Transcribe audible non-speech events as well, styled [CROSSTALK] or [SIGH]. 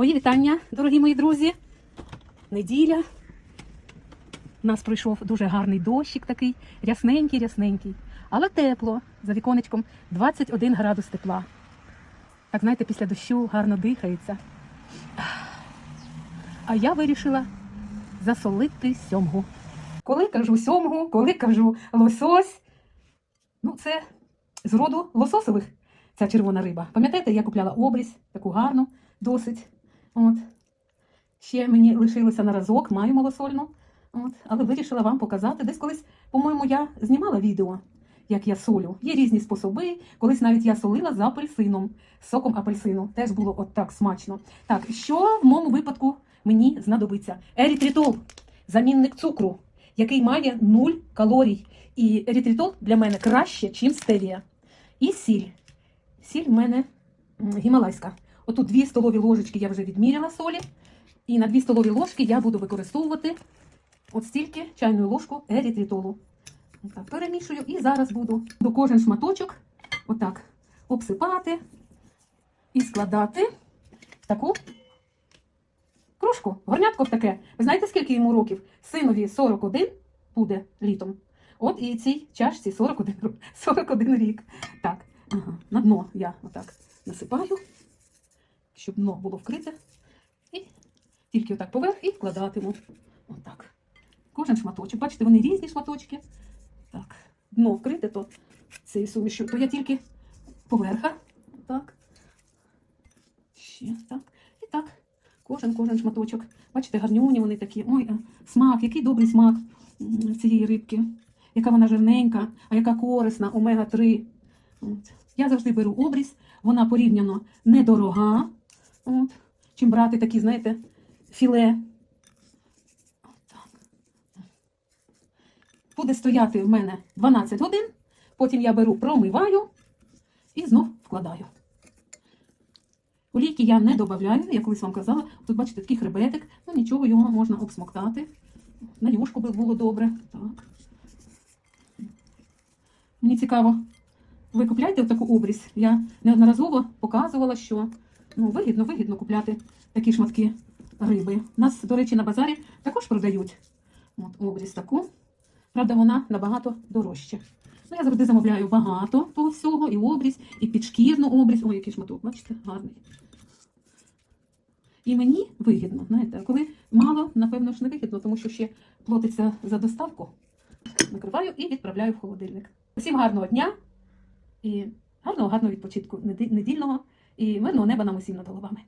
Мої вітання, дорогі мої друзі. Неділя. У нас пройшов дуже гарний дощик такий, рясненький, рясненький. Але тепло. За віконечком 21 градус тепла. Так, знаєте, після дощу гарно дихається. А я вирішила засолити сьомгу. Коли кажу сьомгу, коли кажу лосось, ну це з роду лососових ця червона риба. Пам'ятаєте, я купляла обрізь, таку гарну, досить. От. Ще мені лишилося на разок, маю малосольну. От. Але вирішила вам показати. Десь колись, по-моєму, я знімала відео, як я солю. Є різні способи. Колись навіть я солила з апельсином, соком апельсину. Теж було от так смачно. Так, що в моєму випадку мені знадобиться? Ерітритол, замінник цукру, який має 0 калорій. І ерітритол для мене краще, ніж стевія. І сіль. Сіль в мене гімалайська. Отут 2 столові ложечки я вже відміряла солі. І на 2 столові ложки я буду використовувати от стільки чайну ложку ерітритолу. Отак перемішую і зараз буду до кожен шматочок отак обсипати і складати в таку кружку, горнятко в таке. Ви знаєте, скільки йому років? Синові 41 буде літом. От і цій чашці 41, 41 [LAUGHS] рік. Так, ага, на дно я отак насипаю, щоб дно було вкрите. І тільки отак поверх і вкладатиму. Отак. Кожен шматочок. Бачите, вони різні шматочки. Так, дно вкрите, то цією сумішю, то я тільки поверха. Так. Ще так. І так. Кожен, кожен шматочок. Бачите, гарнюні вони такі. Ой, а, смак, який добрий смак цієї рибки. Яка вона жирненька, а яка корисна, омега-3. Я завжди беру обріз, вона порівняно недорога. От. Чим брати такі, знаєте, філе. Буде стояти в мене 12 годин, потім я беру, промиваю і знов вкладаю. Олійки я не додаю, я колись вам казала. Тут бачите такий хребетик, ну нічого, його можна обсмоктати. На юшку би було добре. Так. Мені цікаво, ви купляєте таку обріз? Я неодноразово показувала, що ну, вигідно, вигідно купляти такі шматки риби. Нас, до речі, на базарі також продають От, обріз таку. Правда, вона набагато дорожча. Ну, я завжди замовляю багато того всього, і обріз, і підшкірну обріз. Ой, який шматок, бачите, гарний. І мені вигідно, знаєте, коли мало, напевно ж не вигідно, тому що ще платиться за доставку. Накриваю і відправляю в холодильник. Усім гарного дня і гарного, гарного відпочинку недільного і мирного неба нам усім над головами.